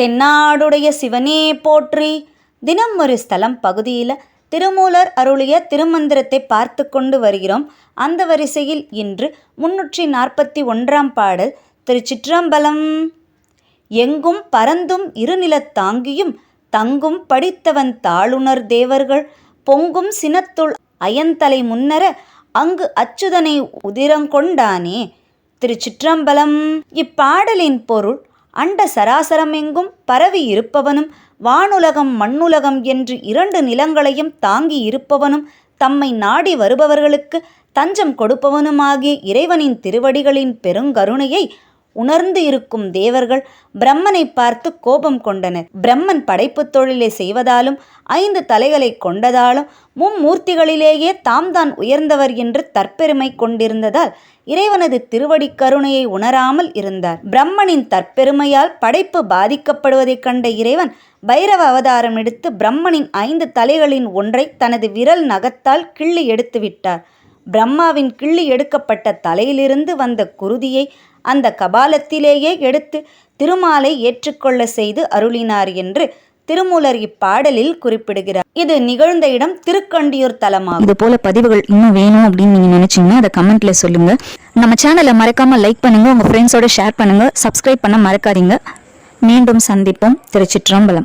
தென்னாடுடைய சிவனே போற்றி. தினம் ஒரு ஸ்தலம் பகுதியில் திருமூலர் அருளிய திருமந்திரத்தை பார்த்து கொண்டு வருகிறோம். அந்த வரிசையில் இன்று முன்னூற்றி நாற்பத்தி ஒன்றாம் பாடல் திருச்சிற்றம்பலம். எங்கும் பரந்தும் இருநிலத்தாங்கியும் தங்கும் படித்தவன் தாளுணர் தேவர்கள். பொங்கும் சினத்துள் அயந்தலை முன்னர அங்கு அச்சுதனை உதிரங்கொண்டானே. திருச்சிற்றம்பலம். இப்பாடலின் பொருள் அண்ட சராசரமெங்கும் பரவி இருப்பவனும் வானுலகம் மண்ணுலகம் என்று இரண்டு நிலங்களையும் தாங்கி இருப்பவனும் தம்மை நாடி வருபவர்களுக்கு தஞ்சம் கொடுப்பவனுமாகிய இறைவனின் திருவடிகளின் பெருங்கருணையை உணர்ந்து இருக்கும் தேவர்கள் பிரம்மனை பார்த்து கோபம் கொண்டனர். பிரம்மன் படைப்புத் தொழிலை செய்வதாலும் ஐந்து தலைகளை கொண்டதாலும் மும்மூர்த்திகளிலேயே தாம் தான் உயர்ந்தவர் என்று தற்பெருமை கொண்டிருந்ததால் இறைவனது திருவடி கருணையை உணராமல் இருந்தார். பிரம்மனின் தற்பெருமையால் படைப்பு பாதிக்கப்படுவதைக் கண்ட இறைவன் பைரவ அவதாரம் எடுத்து பிரம்மனின் ஐந்து தலைகளின் ஒன்றை தனது விரல் நகத்தால் கிள்ளி எடுத்துவிட்டார். பிரம்மாவின் கிள்ளி எடுக்கப்பட்ட தலையிலிருந்து வந்த குருதியை அந்த கபாலத்திலேயே எடுத்து திருமாலை ஏற்றுக்கொள்ள செய்து அருளினார் என்று திருமூலர் இப்பாடலில் குறிப்பிடுகிறார். இது நிகழ்ந்த இடம் திருக்கண்டியூர் தலமாகும். இது போல பதிவுகள் இன்னும் வேணும் அப்படின்னு நீங்க நினைச்சீங்கன்னா அதை கமெண்ட்ல சொல்லுங்க. நம்ம சேனலை மறக்காம லைக் பண்ணுங்க உங்க ஃப்ரெண்ட்ஸோட ஷேர் பண்ணுங்க சப்ஸ்கிரைப் பண்ண மறக்காதீங்க. மீண்டும் சந்திப்போம். திருச்சிற்றம்பலம்.